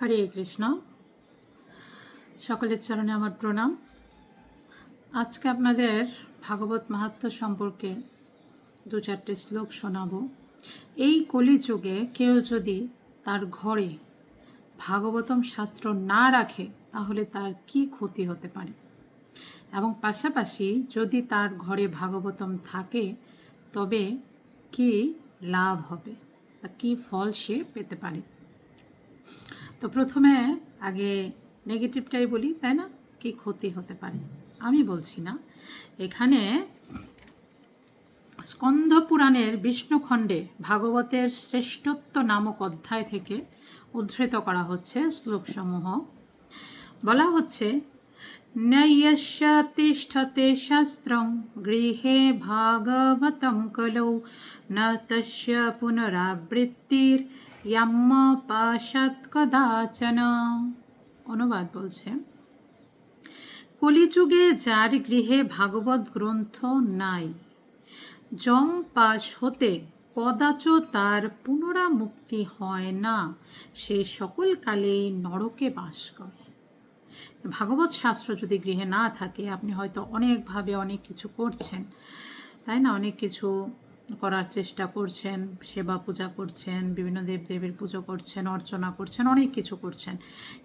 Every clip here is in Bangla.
হরে কৃষ্ণ। সকলের চরণে আমার প্রণাম। আজকে আপনাদের ভাগবত মাহাত্ম সম্পর্কে দু চারটে শ্লোক শোনাবো। এই কলিযুগে কেউ যদি তার ঘরে ভাগবতম শাস্ত্র না রাখে, তাহলে তার কি ক্ষতি হতে পারে? এবং পাশাপাশি যদি তার ঘরে ভাগবতম থাকে, তবে কি লাভ হবে বা কী ফল সে পেতে পারে? তো প্রথমে আগে নেগেটিভটাই বলি, তাই না? কি ক্ষতি হতে পারে? আমি বলছি না। এখানে স্কন্ধ পুরাণের বিষ্ণুখণ্ডে ভাগবতের শ্রেষ্ঠত্ব নামক অধ্যায় থেকে উদ্ধৃত করা হচ্ছে শ্লোকসমূহ। বলা হচ্ছে নৈয়স্য তিষ্ঠতে শাস্ত্রং গৃহে ভাগবতম কলৌ, ন তস্য পুনরাবৃত্তির কদাচন। অনুবাদ বলছে, কলিযুগে যার গৃহে ভাগবত গ্রন্থ নাই জম পাশ হতে কদাচ তার পুনরামুক্তি হয় না, সে সকল কালেই নরকে বাস করে। ভাগবত শাস্ত্র যদি গৃহে না থাকে, আপনি হয়তো অনেকভাবে অনেক কিছু করছেন, তাই না? অনেক কিছু করার চেষ্টা করছেন, সেবা পূজা করছেন, বিভিন্ন দেবদেবীর পুজো করছেন, অর্চনা করছেন, অনেক কিছু করছেন।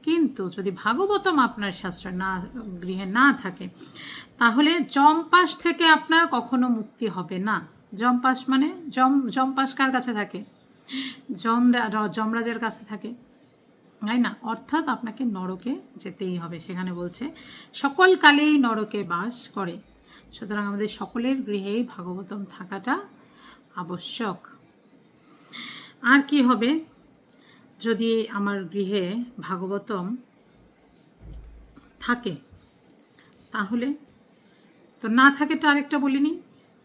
কিন্তু যদি ভাগবতম আপনার শাস্ত্র না, গৃহে না থাকে, তাহলে জমপাস থেকে আপনার কখনো মুক্তি হবে না। জমপাস মানে জম, জমপাস কার কাছে থাকে? জম যমরাজের কাছে থাকে। তাই না? অর্থাৎ আপনাকে নরকে যেতেই হবে। সেখানে বলছে, সকল কালেই নরকে বাস করে। সুতরাং আমাদের সকলের গৃহেই ভাগবতম থাকাটা আবশ্যক। আর কি হবে? যদি আমার গৃহে ভাগবতম থাকে, তাহলে তো না থাকে তো আরেকটা বলিনি।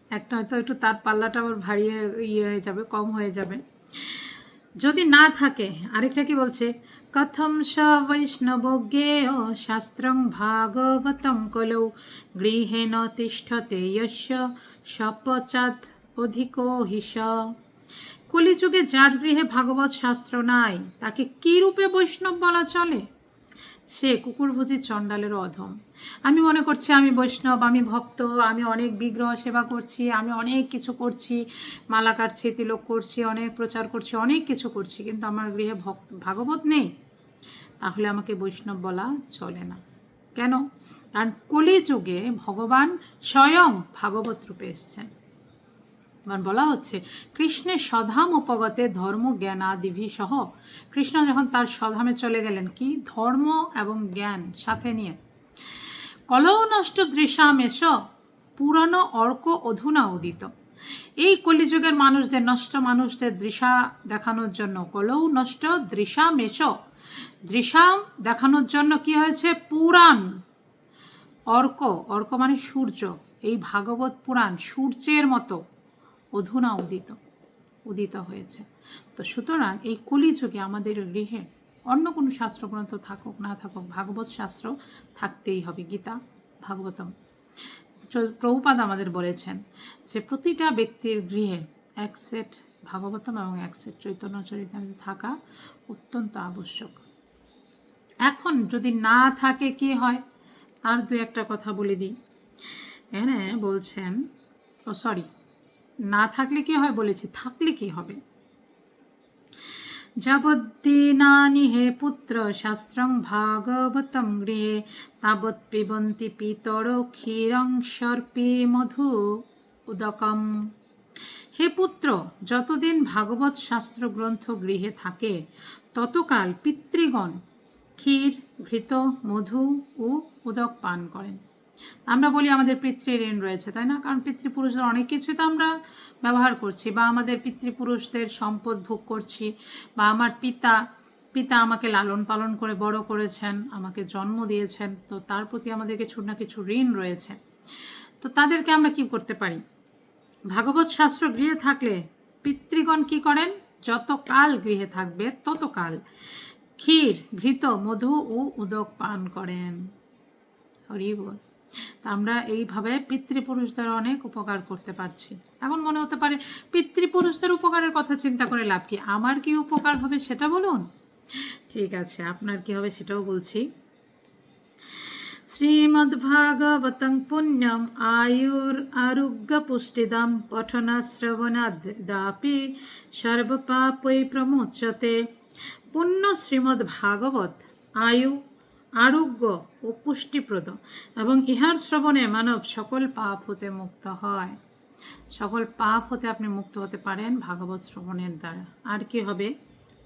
একটা হয়তো একটু তার পাল্লাটা আবার ভারী ইয়ে হয়ে যাবে, কম হয়ে যাবে। যদি না থাকে, আরেকটা কি বলছে? কথম স বৈষ্ণব জ্ঞেয় শাস্ত্রং ভাগবতম কলৌ গৃহেণ তিষ্ঠতে যস্য সপচাত অধিক হিস কলিযুগে যার গৃহে ভাগবত শাস্ত্র নাই, তাকে কি রূপে বৈষ্ণব বলা চলে? সে কুকুরভুজি চণ্ডালের অধম। আমি মনে করছি আমি বৈষ্ণব, আমি ভক্ত, আমি অনেক বিগ্রহ সেবা করছি, আমি অনেক কিছু করছি, মালা কাটছি, তিলক করছি, অনেক প্রচার করছি, অনেক কিছু করছি, কিন্তু আমার গৃহে ভক্ত ভাগবত নেই। তাহলে আমাকে বৈষ্ণব বলা চলে না। কেন? কারণ কলিযুগে ভগবান স্বয়ং ভাগবত রূপে এসছেন। বলা হচ্ছে, কৃষ্ণের স্বধাম উপগতে ধর্ম জ্ঞান আদিভি সহ। কৃষ্ণ যখন তার স্বধামে চলে গেলেন, কি? ধর্ম এবং জ্ঞান সাথে নিয়ে। কলৌ নষ্ট দৃশ্যাম এস পুরানো অর্ক অধুনা উদিত। এই কলিযুগের মানুষদের, নষ্ট মানুষদের দৃশা দেখানোর জন্য, কলৌ নষ্ট দৃশাম এস দৃশাম দেখানোর জন্য কি হয়েছে? পুরাণ। অর্ক অর্ক মানে সূর্য। এই ভাগবত পুরাণ সূর্যের মতো। অধুনা উদিত উদিত হয়েছে। তো সুতরাং এই কলিযুগে আমাদের গৃহে অন্য কোনো শাস্ত্রগ্রন্থ থাকুক, না থাকুক, ভাগবত শাস্ত্র থাকতেই হবে, গীতা, ভাগবতম। প্রভুপাদ আমাদের বলেছেন যে প্রতিটা ব্যক্তির গৃহে এক সেট ভাগবতম এবং এক সেট চৈতন্য চরিতামৃত থাকা অত্যন্ত আবশ্যক। এখন যদি না থাকে কি হয়? তার দু একটা কথা বলে দিই। হ্যাঁ বলছেন, ও সরি থাকলে কি হয় বলেছি, থাকলে কি হবে? যাবদ্দিনানি হে পুত্র, শাস্ত্রং ভাগবতম গৃহে, তাবৎ পিবন্তি পিতর ক্ষীরং সর্পে মধু উদকম। হে পুত্র, যতদিন ভাগবত শাস্ত্র গ্রন্থ গৃহে থাকে, ততকাল পিতৃগণ ক্ষীর, ঘৃত, মধু ও উদক পান করেন। আমরা বলি আমাদের পিতৃঋণ রয়েছে, তাই না? কারণ পিতৃপুরুষদের অনেক কিছুই তো আমরা ব্যবহার করছি, বা আমাদের পিতৃপুরুষদের সম্পদ ভোগ করছি, বা আমার পিতা পিতা আমাকে লালন পালন করে বড় করেছেন, আমাকে জন্ম দিয়েছেন, তো তার প্রতি আমাদের কিছু না কিছু ঋণ রয়েছে। তো তাদেরকে আমরা কি করতে পারি? ভাগবত শাস্ত্র গৃহে থাকলে পিতৃগণ কি করেন? যত কাল গৃহে থাকবে তত কাল ক্ষীর, ঘৃত, মধু ও উদক পান করেন। হরি বল। তা আমরা এইভাবে পিতৃপুরুষদের অনেক উপকার করতে পারছি। এখন মনে হতে পারে পিতৃপুরুষদের উপকারের কথা চিন্তা করে লাভ কি? আমার কি উপকার হবে সেটা বলুন? ঠিক আছে, আপনার কি হবে সেটাও বলছি। শ্রীমদ্ভাগবতং পুণ্যম আয়ুর আরোগ্য পুষ্টিদাম পঠন শ্রবণাদাপি সর্বপাপৈ প্রমোচতে পুণ্য শ্রীমদ্ ভাগবত আয়ু আরোগ্য ও পুষ্টিপ্রদ এবং ইহার শ্রবণে মানব সকল পাপ হতে মুক্ত হয়। সকল পাপ হতে আপনি মুক্ত হতে পারেন ভাগবত শ্রবণের দ্বারা। আর কি হবে?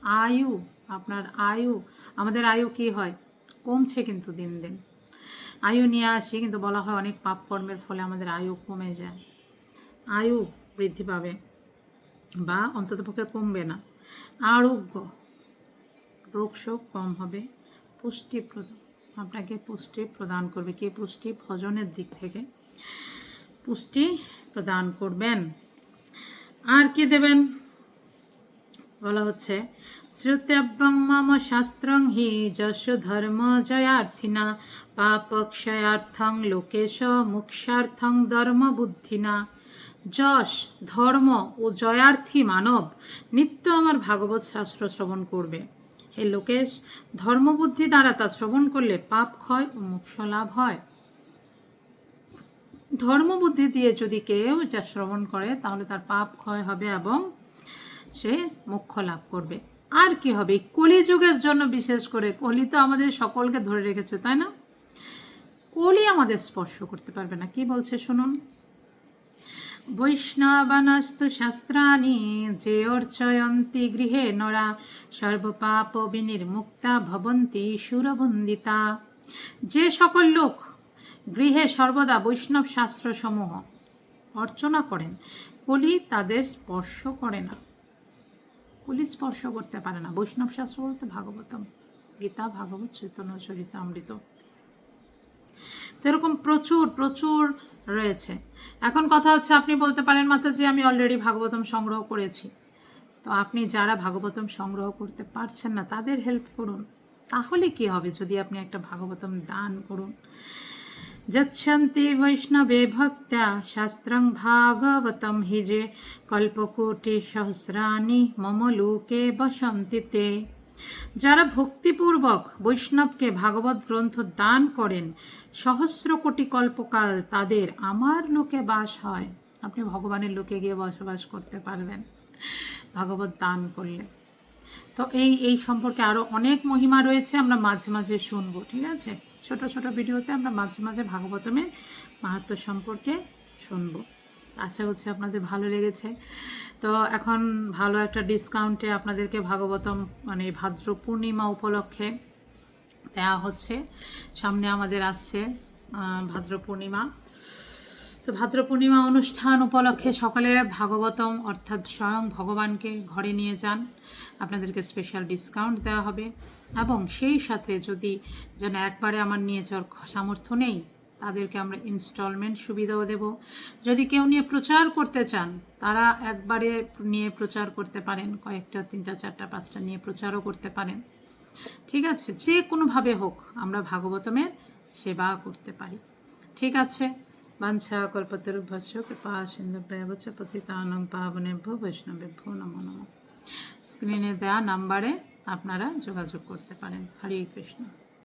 আয়ু, আপনার আয়ু, আমাদের আয়ু কি হয়? কমছে কিন্তু দিন দিন। আয়ু নিয়ে আসি, কিন্তু বলা হয় অনেক পাপ কর্মের ফলে আমাদের আয়ু কমে যায়। আয়ু বৃদ্ধি পাবে বা অন্ততপক্ষে কমবে না। আরোগ্য, রোগ শোক কম হবে। পুষ্টিপ্রদ আপনাকে পুষ্টি প্রদান করবে। কি পুষ্টি? ভজনের দিক থেকে পুষ্টি প্রদান করবেন। আর কি দেবেন? বলা হচ্ছে, শ্রুত্যব্যং মম শাস্ত্রং হি যশ ধর্ম জয়ার্থিনা, পাপক্ষয়ার্থং লোকেশ মুক্ষার্থং ধর্ম বুদ্ধিনা। যশ, ধর্ম ও জয়ার্থী মানব নিত্য আমার ভাগবত শাস্ত্র শ্রবণ করবে। হে লোকেশ ধর্মবুদ্ধি দ্বারা তা শ্রবণ করলে পাপ ক্ষয় ও মোক্ষ লাভ হয়। ধর্মবুদ্ধি দিয়ে যদি কেউ যা শ্রবণ করে, তাহলে তার পাপ ক্ষয় হবে এবং সে মোক্ষ লাভ করবে। আর কি হবে? কলিযুগের জন্য বিশেষ করে কলি তো আমাদের সকলকে ধরে রেখেছে, তাই না? কলি আমাদের স্পর্শ করতে পারবে না। কি বলছে শুনুন। বৈষ্ণবানস্তু শাস্ত্রাণি যে অর্চয়ন্তি গৃহে নরা সর্বপাপ বিনির্মুক্তা ভবন্তি সুরবন্দিতা যে সকল লোক গৃহে সর্বদা বৈষ্ণব শাস্ত্রসমূহ অর্চনা করেন, কলি তাদের স্পর্শ করে না। কলি স্পর্শ করতে পারে না। বৈষ্ণব শাস্ত্র বলতে ভাগবতম, গীতা, ভাগবত, চৈতন্য, চরিতামৃত। তো এরকম প্রচুর প্রচুর রয়েছে। এখন কথা হচ্ছে, আপনি বলতে পারেন মাত্র যে আমি অলরেডি ভাগবতম সংগ্রহ করেছি। তো আপনি যারা ভাগবতম সংগ্রহ করতে পারছেন না, তাদের হেল্প করুন। তাহলে কি হবে যদি আপনি একটা ভাগবতম দান করুন? যচ্ছন্তি বৈষ্ণবে ভক্ত্যা শাস্ত্রং ভাগবতম হি যে কল্পকোটি সহস্রাণি মম লোকে বসন্তি তে যারা ভক্তিপূর্বক বৈষ্ণবকে ভাগবত গ্রন্থ দান করেন, সহস্র কোটি কল্পকাল তাদের আমার লোকে বাস হয়। আপনি ভগবানের লোকে গিয়ে বসবাস করতে পারবেন, ভাগবত দান করলে। তো এই এই সম্পর্কে আরও অনেক মহিমা রয়েছে, আমরা মাঝে মাঝে শুনব, ঠিক আছে? ছোট ছোট ভিডিওতে আমরা মাঝে মাঝে ভাগবতমের মাহাত্ম সম্পর্কে শুনব। আশা করছি আপনাদের ভালো লেগেছে। তো এখন ভালো একটা ডিসকাউন্টে আপনাদেরকে ভাগবতম মানে ভাদ্র পূর্ণিমা উপলক্ষে দেওয়া হচ্ছে। সামনে আমাদের আসছে ভাদ্র পূর্ণিমা। তো ভাদ্র পূর্ণিমা অনুষ্ঠান উপলক্ষে সকালে ভাগবতম, অর্থাৎ স্বয়ং ভগবানকে ঘরে নিয়ে যান। আপনাদেরকে স্পেশাল ডিসকাউন্ট দেওয়া হবে। এবং সেই সাথে যদি যেন একবারে আমার নিয়ে যাওয়ার সামর্থ্য নেই তাদেরকে আমরা ইনস্টলমেন্ট সুবিধাও দেব। যদি কেউ নিয়ে প্রচার করতে চান, তারা একবারে নিয়ে প্রচার করতে পারেন, কয়েকটা, তিনটা, চারটা, পাঁচটা নিয়ে প্রচারও করতে পারেন। ঠিক আছে? যে কোনোভাবে হোক, আমরা ভাগবতমের সেবা করতে পারি। ঠিক আছে? বাঞ্ছা কল্পতরুভ্যস্য কৃপা সিন্ধুভ্যব চ পতিতানং পাবনেভ্য বৈষ্ণবেভ্যো নমো নমঃ। স্ক্রিনে দেওয়া নাম্বারে আপনারা যোগাযোগ করতে পারেন। হরে কৃষ্ণ।